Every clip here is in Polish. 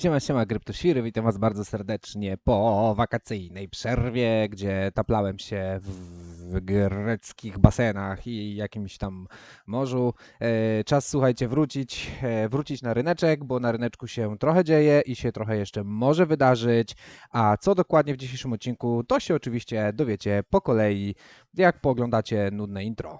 Siema, siema, Kryptoświry, witam was bardzo serdecznie po wakacyjnej przerwie, gdzie taplałem się w greckich basenach i jakimś tam morzu. E, Czas, słuchajcie, wrócić, e, wrócić na ryneczek, bo na ryneczku się trochę dzieje i się trochę jeszcze może wydarzyć. A co dokładnie w dzisiejszym odcinku, to się oczywiście dowiecie po kolei, jak pooglądacie nudne intro.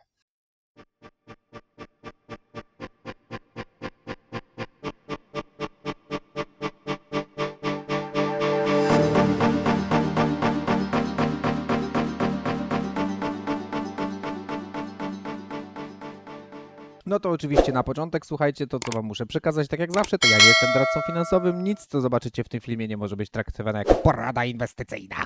No to oczywiście na początek, słuchajcie, to co wam muszę przekazać, tak jak zawsze, to ja nie jestem doradcą finansowym, nic co zobaczycie w tym filmie nie może być traktowane jako porada inwestycyjna.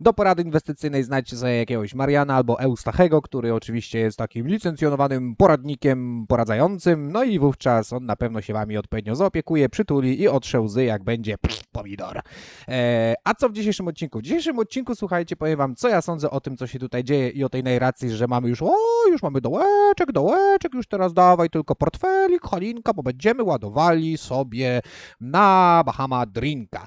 Do porady inwestycyjnej znajdźcie sobie jakiegoś Mariana albo Eustachego, który oczywiście jest takim licencjonowanym poradnikiem poradzającym, no i wówczas on na pewno się wami odpowiednio zaopiekuje, przytuli i otrze łzy, jak będzie pff, pomidor. E, a co w dzisiejszym odcinku? W dzisiejszym odcinku, słuchajcie, powiem wam, co ja sądzę o tym, co się tutaj dzieje i o tej narracji, że mamy już, o, już mamy dołeczek, dołeczek, już teraz dawaj tylko portfelik, halinka, bo będziemy ładowali sobie na Bahama Drinka.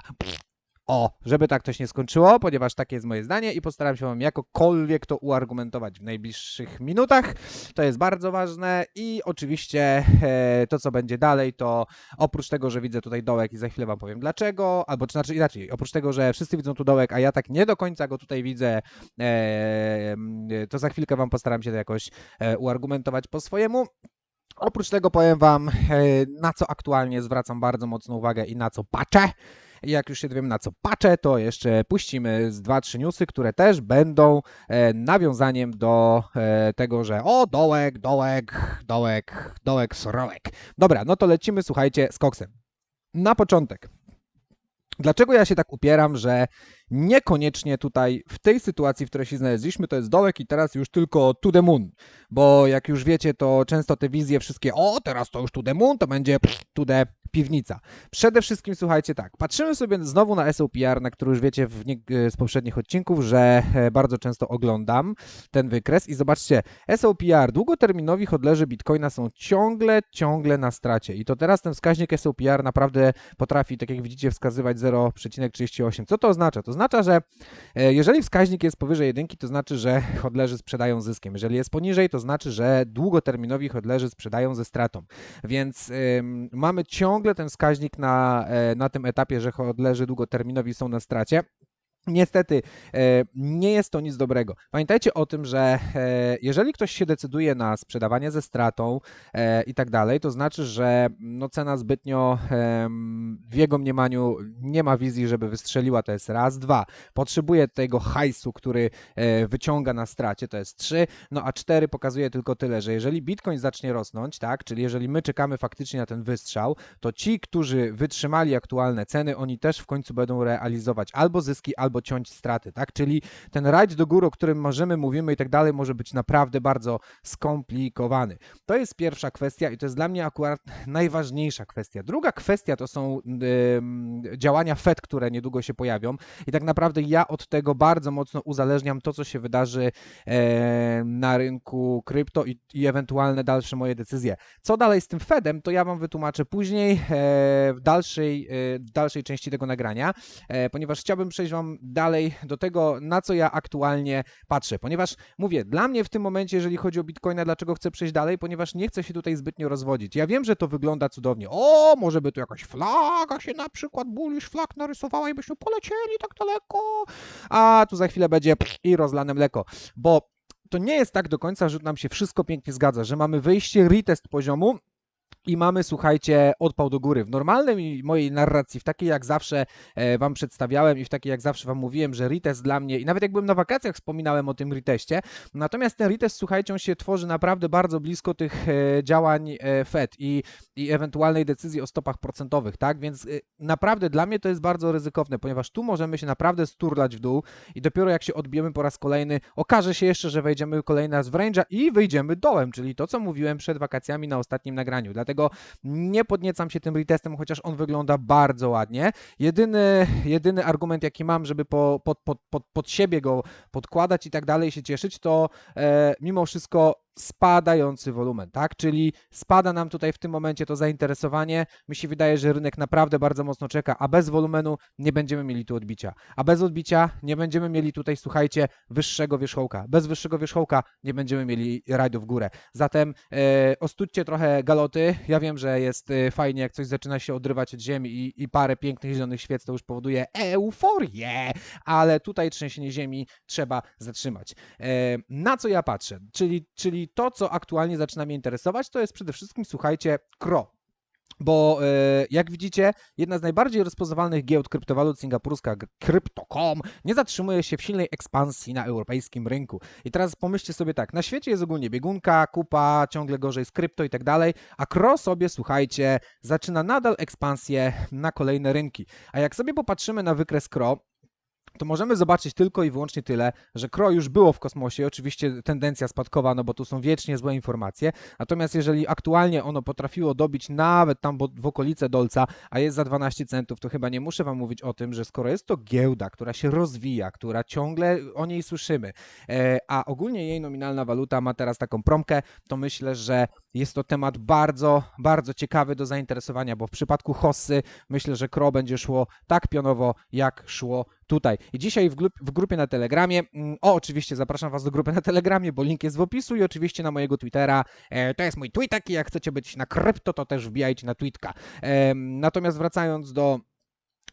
O, żeby tak to się nie skończyło, ponieważ takie jest moje zdanie i postaram się Wam jakokolwiek to uargumentować w najbliższych minutach. To jest bardzo ważne i oczywiście e, to, co będzie dalej, to oprócz tego, że widzę tutaj dołek i za chwilę Wam powiem dlaczego, albo czy znaczy inaczej, oprócz tego, że wszyscy widzą tu dołek, a ja tak nie do końca go tutaj widzę, e, to za chwilkę Wam postaram się to jakoś e, uargumentować po swojemu. Oprócz tego powiem Wam, e, na co aktualnie zwracam bardzo mocną uwagę i na co patrzę. Jak już się dowiemy na co patrzę, to jeszcze puścimy z dwa, trzy newsy, które też będą e, nawiązaniem do e, tego, że o, dołek, dołek, dołek, dołek, sorołek. Dobra, no to lecimy, słuchajcie, z koksem. Na początek. Dlaczego ja się tak upieram, że niekoniecznie tutaj w tej sytuacji, w której się znaleźliśmy, to jest dołek i teraz już tylko to the moon. Bo jak już wiecie, to często te wizje wszystkie, o teraz to już to the moon, to będzie to the piwnica. Przede wszystkim słuchajcie tak, patrzymy sobie znowu na SOPR, na który już wiecie w nie, z poprzednich odcinków, że e, bardzo często oglądam ten wykres i zobaczcie, SOPR, długoterminowi hodlerzy Bitcoina są ciągle, ciągle na stracie i to teraz ten wskaźnik SOPR naprawdę potrafi, tak jak widzicie, wskazywać 0,38. Co to oznacza? To oznacza, że e, jeżeli wskaźnik jest powyżej jedynki, to znaczy, że hodlerzy sprzedają zyskiem. Jeżeli jest poniżej, to znaczy, że długoterminowi hodlerzy sprzedają ze stratą. Więc mamy ciągle ten wskaźnik na, e, na tym etapie, że hodlerzy długoterminowi są na stracie. Niestety e, nie jest to nic dobrego. Pamiętajcie o tym, że e, jeżeli ktoś się decyduje na sprzedawanie ze stratą e, i tak dalej, to znaczy, że no, cena zbytnio w jego mniemaniu nie ma wizji, żeby wystrzeliła. To jest raz, dwa. Potrzebuje tego hajsu, który wyciąga na stracie, to jest trzy. No a cztery pokazuje tylko tyle, że jeżeli Bitcoin zacznie rosnąć, tak, czyli jeżeli my czekamy faktycznie na ten wystrzał, to ci, którzy wytrzymali aktualne ceny, oni też w końcu będą realizować albo zyski, albo ciąć straty, tak? Czyli ten rajd do góry, o którym możemy, mówimy i tak dalej, może być naprawdę bardzo skomplikowany. To jest pierwsza kwestia i to jest dla mnie akurat najważniejsza kwestia. Druga kwestia to są ym, działania Fed, które niedługo się pojawią i tak naprawdę ja od tego bardzo mocno uzależniam to, co się wydarzy e, na rynku krypto i, i ewentualne dalsze moje decyzje. Co dalej z tym Fedem, to ja Wam wytłumaczę później e, w, dalszej, e, w dalszej części tego nagrania, ponieważ chciałbym przejść Wam dalej do tego, na co ja aktualnie patrzę. Ponieważ mówię, dla mnie w tym momencie, jeżeli chodzi o Bitcoina, dlaczego chcę przejść dalej, ponieważ nie chcę się tutaj zbytnio rozwodzić. Ja wiem, że to wygląda cudownie. O, może by tu jakaś flaga się na przykład, bullish flag narysowała i byśmy polecieli tak daleko, a tu za chwilę będzie i rozlane mleko, bo to nie jest tak do końca, że nam się wszystko pięknie zgadza, że mamy wyjście, retest poziomu, i mamy, słuchajcie, odpał do góry. W normalnej mojej narracji, w takiej jak zawsze e, Wam przedstawiałem i w takiej jak zawsze Wam mówiłem, że retest dla mnie, i nawet jak byłem na wakacjach, wspominałem o tym reteście, natomiast ten retest, słuchajcie, on się tworzy naprawdę bardzo blisko tych e, działań e, Fed i, i ewentualnej decyzji o stopach procentowych, tak? Więc naprawdę dla mnie to jest bardzo ryzykowne, ponieważ tu możemy się naprawdę sturlać w dół i dopiero jak się odbijemy po raz kolejny, okaże się jeszcze, że wejdziemy kolejny raz w range'a i wyjdziemy dołem, czyli to, co mówiłem przed wakacjami na ostatnim nagraniu. Dlatego nie podniecam się tym retestem, chociaż on wygląda bardzo ładnie. Jedyny, jedyny argument, jaki mam, żeby po, pod, pod, pod, pod siebie go podkładać i tak dalej, się cieszyć, to e, mimo wszystko spadający wolumen, tak? Czyli spada nam tutaj w tym momencie to zainteresowanie. Mi się wydaje, że rynek naprawdę bardzo mocno czeka, a bez wolumenu nie będziemy mieli tu odbicia. A bez odbicia nie będziemy mieli tutaj, słuchajcie, wyższego wierzchołka. Bez wyższego wierzchołka nie będziemy mieli rajdu w górę. Zatem e, ostudźcie trochę galoty. Ja wiem, że jest e, fajnie, jak coś zaczyna się odrywać od ziemi i, i parę pięknych zielonych świec, to już powoduje euforię, ale tutaj trzęsienie ziemi trzeba zatrzymać. E, na co ja patrzę? Czyli, czyli to, co aktualnie zaczyna mnie interesować, to jest przede wszystkim, słuchajcie, KRO. Bo e, jak widzicie, jedna z najbardziej rozpoznawalnych giełd kryptowalut singapurska, Crypto.com, nie zatrzymuje się w silnej ekspansji na europejskim rynku. I teraz pomyślcie sobie tak, na świecie jest ogólnie biegunka, kupa, ciągle gorzej z krypto i tak dalej, a KRO sobie, słuchajcie, zaczyna nadal ekspansję na kolejne rynki. A jak sobie popatrzymy na wykres KRO, to możemy zobaczyć tylko i wyłącznie tyle, że KRO już było w kosmosie, oczywiście tendencja spadkowa, no bo tu są wiecznie złe informacje, natomiast jeżeli aktualnie ono potrafiło dobić nawet tam w okolice dolca, a jest za 12 centów, to chyba nie muszę wam mówić o tym, że skoro jest to giełda, która się rozwija, która ciągle o niej słyszymy, e, a ogólnie jej nominalna waluta ma teraz taką promkę, to myślę, że jest to temat bardzo, bardzo ciekawy do zainteresowania, bo w przypadku Hossy myślę, że KRO będzie szło tak pionowo, jak szło tutaj. I dzisiaj w, w grupie na Telegramie, mm, o oczywiście zapraszam Was do grupy na Telegramie, bo link jest w opisu i oczywiście na mojego Twittera, e, to jest mój tweetek i jak chcecie być na krypto, to też wbijajcie na tweetka. Em, natomiast wracając do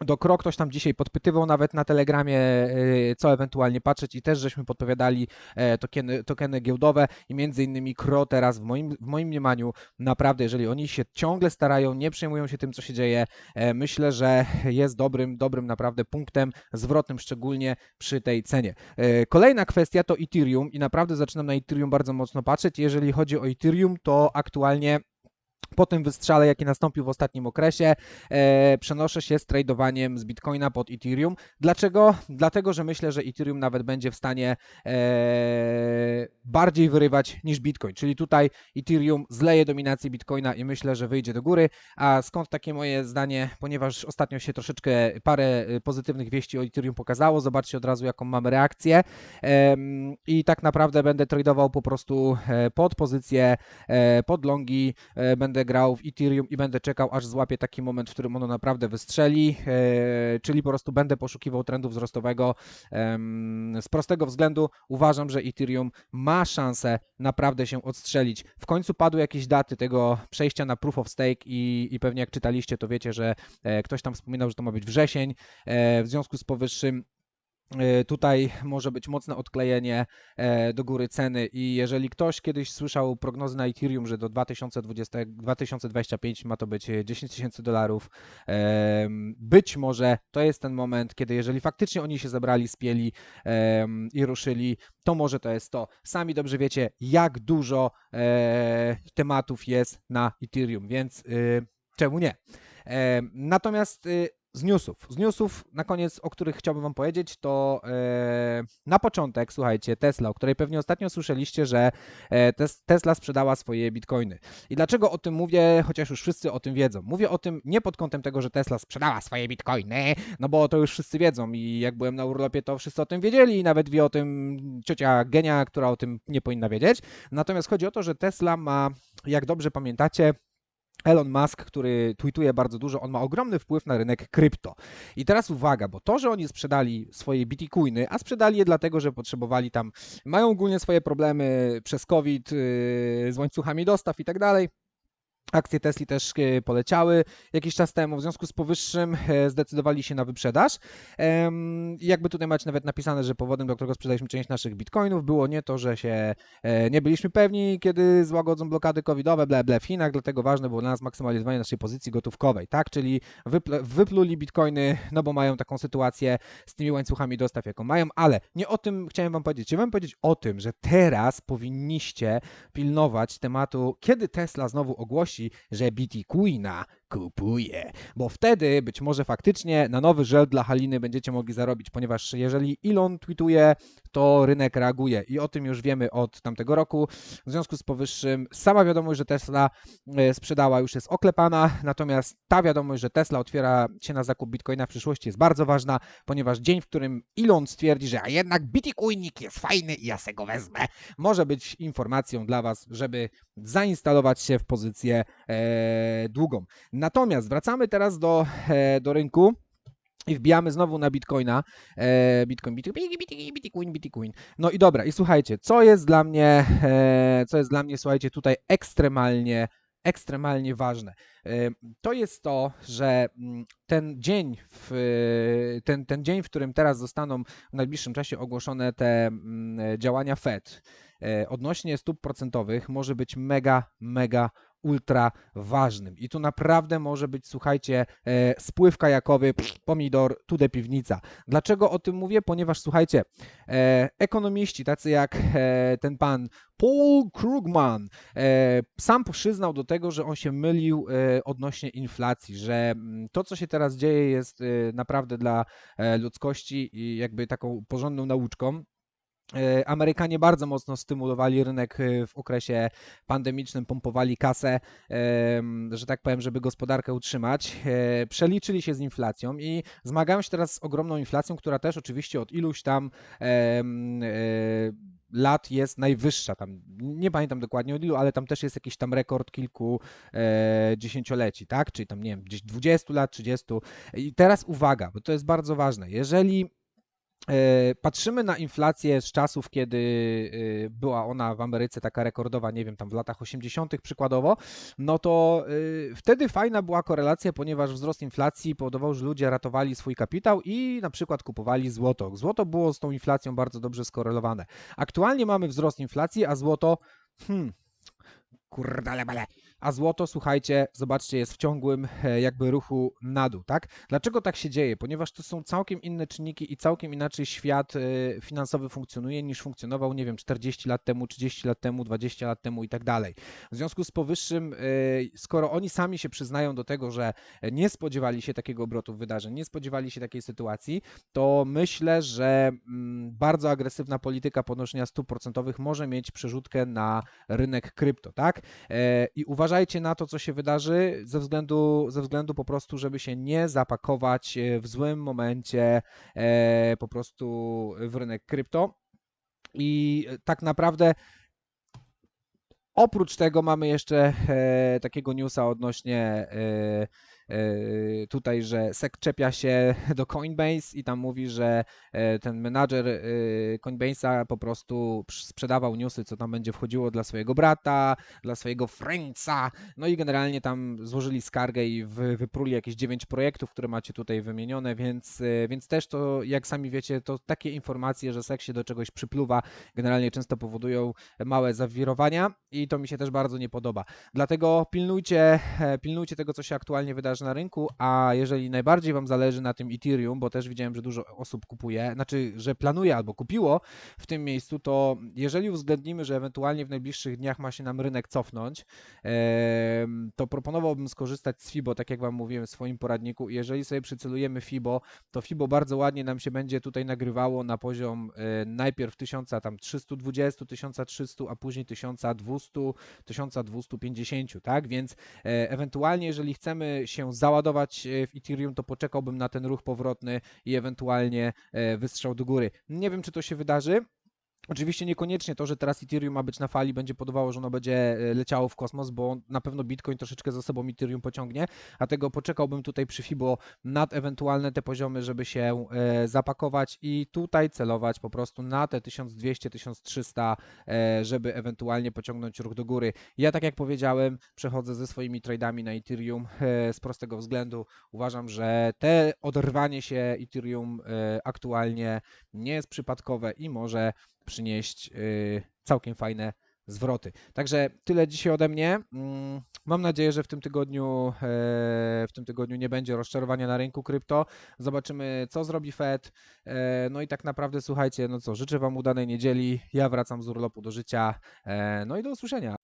do KRO ktoś tam dzisiaj podpytywał nawet na Telegramie, e, co ewentualnie patrzeć i też żeśmy podpowiadali e, tokeny, tokeny giełdowe i między innymi KRO teraz w moim, w moim mniemaniu naprawdę, jeżeli oni się ciągle starają, nie przejmują się tym, co się dzieje, e, myślę, że jest dobrym, dobrym naprawdę punktem zwrotnym, szczególnie przy tej cenie. E, Kolejna kwestia to Ethereum i naprawdę zaczynam na Ethereum bardzo mocno patrzeć. Jeżeli chodzi o Ethereum, to aktualnie po tym wystrzale, jaki nastąpił w ostatnim okresie, e, przenoszę się z tradowaniem z Bitcoina pod Ethereum. Dlaczego? Dlatego, że myślę, że Ethereum nawet będzie w stanie e, bardziej wyrywać niż Bitcoin. Czyli tutaj Ethereum zleje dominację Bitcoina i myślę, że wyjdzie do góry. A skąd takie moje zdanie? Ponieważ ostatnio się troszeczkę parę y, pozytywnych wieści o Ethereum pokazało. Zobaczcie od razu, jaką mamy reakcję. Em, I tak naprawdę będę tradował po prostu e, pod pozycję, e, pod longi, e, będę grał w Ethereum i będę czekał, aż złapię taki moment, w którym ono naprawdę wystrzeli, e, czyli po prostu będę poszukiwał trendu wzrostowego. Z prostego względu uważam, że Ethereum ma szansę naprawdę się odstrzelić. W końcu padły jakieś daty tego przejścia na Proof of Stake i, i pewnie jak czytaliście, to wiecie, że e, ktoś tam wspominał, że to ma być wrzesień. E, W związku z powyższym Tutaj może być mocne odklejenie e, do góry ceny i jeżeli ktoś kiedyś słyszał prognozy na Ethereum, że do 2020, 2025 ma to być e, 10 tysięcy dolarów, być może to jest ten moment, kiedy jeżeli faktycznie oni się zebrali, spieli i ruszyli, to może to jest to. Sami dobrze wiecie, jak dużo e, tematów jest na Ethereum, więc y, czemu nie? Natomiast y, z newsów, z newsów na koniec, o których chciałbym Wam powiedzieć, to e, na początek, słuchajcie, Tesla, o której pewnie ostatnio słyszeliście, że e, tes, Tesla sprzedała swoje bitcoiny. I dlaczego o tym mówię, chociaż już wszyscy o tym wiedzą? Mówię o tym nie pod kątem tego, że Tesla sprzedała swoje bitcoiny, no bo to już wszyscy wiedzą i jak byłem na urlopie, to wszyscy o tym wiedzieli i nawet wie o tym ciocia Genia, która o tym nie powinna wiedzieć. Natomiast chodzi o to, że Tesla ma, jak dobrze pamiętacie, Elon Musk, który tweetuje bardzo dużo, on ma ogromny wpływ na rynek krypto. I teraz uwaga, bo to, że oni sprzedali swoje bitcoiny, a sprzedali je dlatego, że potrzebowali tam, mają ogólnie swoje problemy przez COVID, yy, z łańcuchami dostaw i tak dalej. Akcje Tesli też e, poleciały jakiś czas temu, w związku z powyższym e, zdecydowali się na wyprzedaż. Jakby tutaj macie nawet napisane, że powodem, dla którego sprzedaliśmy część naszych bitcoinów, było nie to, że się e, nie byliśmy pewni, kiedy złagodzą blokady covidowe, ble, ble w Chinach, dlatego ważne było dla nas maksymalizowanie naszej pozycji gotówkowej, tak? Czyli wyple, wypluli bitcoiny, no bo mają taką sytuację z tymi łańcuchami dostaw, jaką mają, ale nie o tym chciałem wam powiedzieć. Chciałem wam powiedzieć o tym, że teraz powinniście pilnować tematu, kiedy Tesla znowu ogłosi, że Bitcoina kupuje, bo wtedy być może faktycznie na nowy żel dla Haliny będziecie mogli zarobić, ponieważ jeżeli Elon tweetuje, to rynek reaguje. I o tym już wiemy od tamtego roku. W związku z powyższym sama wiadomość, że Tesla e, sprzedała już jest oklepana, natomiast ta wiadomość, że Tesla otwiera się na zakup Bitcoina w przyszłości jest bardzo ważna, ponieważ dzień, w którym Elon stwierdzi, że a jednak Bitcoinik jest fajny i ja se go wezmę, może być informacją dla Was, żeby zainstalować się w pozycję długą. Natomiast wracamy teraz do, e, do rynku. I wbijamy znowu na Bitcoina. E, Bitcoin, Bitcoin, Bitcoin, Bitcoin, Bitcoin. No i dobra, i słuchajcie, co jest dla mnie, e, co jest dla mnie, słuchajcie, tutaj ekstremalnie, ekstremalnie ważne. E, to jest to, że mm, ten dzień, w, e, ten, ten dzień, w którym teraz zostaną w najbliższym czasie ogłoszone te mm, działania Fed e, odnośnie stóp procentowych, może być mega, mega ultra ważnym. I tu naprawdę może być, słuchajcie, e, spływ kajakowy, pomidor, tude piwnica. Dlaczego o tym mówię? Ponieważ, słuchajcie, e, ekonomiści, tacy jak e, ten pan Paul Krugman, sam przyznał do tego, że on się mylił odnośnie inflacji, że mm, to, co się teraz dzieje, jest naprawdę dla ludzkości jakby taką porządną nauczką. E, Amerykanie bardzo mocno stymulowali rynek e, w okresie pandemicznym, pompowali kasę, że tak powiem, żeby gospodarkę utrzymać. E, Przeliczyli się z inflacją i zmagają się teraz z ogromną inflacją, która też oczywiście od iluś tam lat jest najwyższa. Tam nie pamiętam dokładnie od ilu, ale tam też jest jakiś tam rekord kilku dziesięcioleci, tak? Czyli tam nie wiem, gdzieś 20 lat, 30. I teraz uwaga, bo to jest bardzo ważne. Jeżeli Patrzymy na inflację z czasów, kiedy e, była ona w Ameryce taka rekordowa, nie wiem, tam w latach 80. przykładowo, no to e, wtedy fajna była korelacja, ponieważ wzrost inflacji powodował, że ludzie ratowali swój kapitał i na przykład kupowali złoto. Złoto było z tą inflacją bardzo dobrze skorelowane. Aktualnie mamy wzrost inflacji, a złoto, hmm, kurdale bele. A złoto, słuchajcie, zobaczcie, jest w ciągłym e, jakby ruchu na dół, tak? Dlaczego tak się dzieje? Ponieważ to są całkiem inne czynniki i całkiem inaczej świat e, finansowy funkcjonuje niż funkcjonował, nie wiem, 40 lat temu, 30 lat temu, 20 lat temu i tak dalej. W związku z powyższym, e, skoro oni sami się przyznają do tego, że nie spodziewali się takiego obrotu wydarzeń, nie spodziewali się takiej sytuacji, to myślę, że mm, bardzo agresywna polityka podnoszenia stóp procentowych może mieć przerzutkę na rynek krypto, tak? I uważajcie na to, co się wydarzy, ze względu, ze względu po prostu, żeby się nie zapakować e, w złym momencie e, po prostu w rynek krypto. I tak naprawdę oprócz tego mamy jeszcze e, takiego newsa odnośnie e, e, tutaj, że SEC czepia się do Coinbase i tam mówi, że e, ten menadżer e, Coinbase'a po prostu sprzedawał newsy, co tam będzie wchodziło dla swojego brata, dla swojego friendsa, no i generalnie tam złożyli skargę i wy, wypruli jakieś 9 projektów, które macie tutaj wymienione, więc, e, więc też to, jak sami wiecie, to takie informacje, że SEC się do czegoś przypluwa, generalnie często powodują małe zawirowania i to mi się też bardzo nie podoba. Dlatego pilnujcie, e, pilnujcie tego, co się aktualnie wydarzy na rynku, a jeżeli najbardziej Wam zależy na tym Ethereum, bo też widziałem, że dużo osób kupuje, znaczy, że planuje albo kupiło w tym miejscu, to jeżeli uwzględnimy, że ewentualnie w najbliższych dniach ma się nam rynek cofnąć, to proponowałbym skorzystać z FIBO, tak jak Wam mówiłem w swoim poradniku. Jeżeli sobie przycelujemy FIBO, to FIBO bardzo ładnie nam się będzie tutaj nagrywało na poziom e, najpierw 1320, 1300, a później 1200, 1250, tak? Więc e, ewentualnie, jeżeli chcemy się załadować e, w Ethereum, to poczekałbym na ten ruch powrotny i ewentualnie e, wystrzał do góry. Nie wiem, czy to się wydarzy. Oczywiście niekoniecznie to, że teraz Ethereum ma być na fali, będzie powodowało, że ono będzie e, leciało w kosmos, bo na pewno Bitcoin troszeczkę za sobą Ethereum pociągnie, dlatego poczekałbym tutaj przy FIBO nad ewentualne te poziomy, żeby się e, zapakować i tutaj celować po prostu na te 1200-1300, e, żeby ewentualnie pociągnąć ruch do góry. Ja tak jak powiedziałem, przechodzę ze swoimi tradami na Ethereum z prostego względu. Uważam, że te oderwanie się Ethereum aktualnie nie jest przypadkowe i może przynieść y, całkiem fajne zwroty. Także tyle dzisiaj ode mnie. Mm, Mam nadzieję, że w tym tygodniu e, w tym tygodniu nie będzie rozczarowania na rynku krypto. Zobaczymy, co zrobi Fed. E, No i tak naprawdę słuchajcie, no co, życzę Wam udanej niedzieli. Ja wracam z urlopu do życia. E, No i do usłyszenia.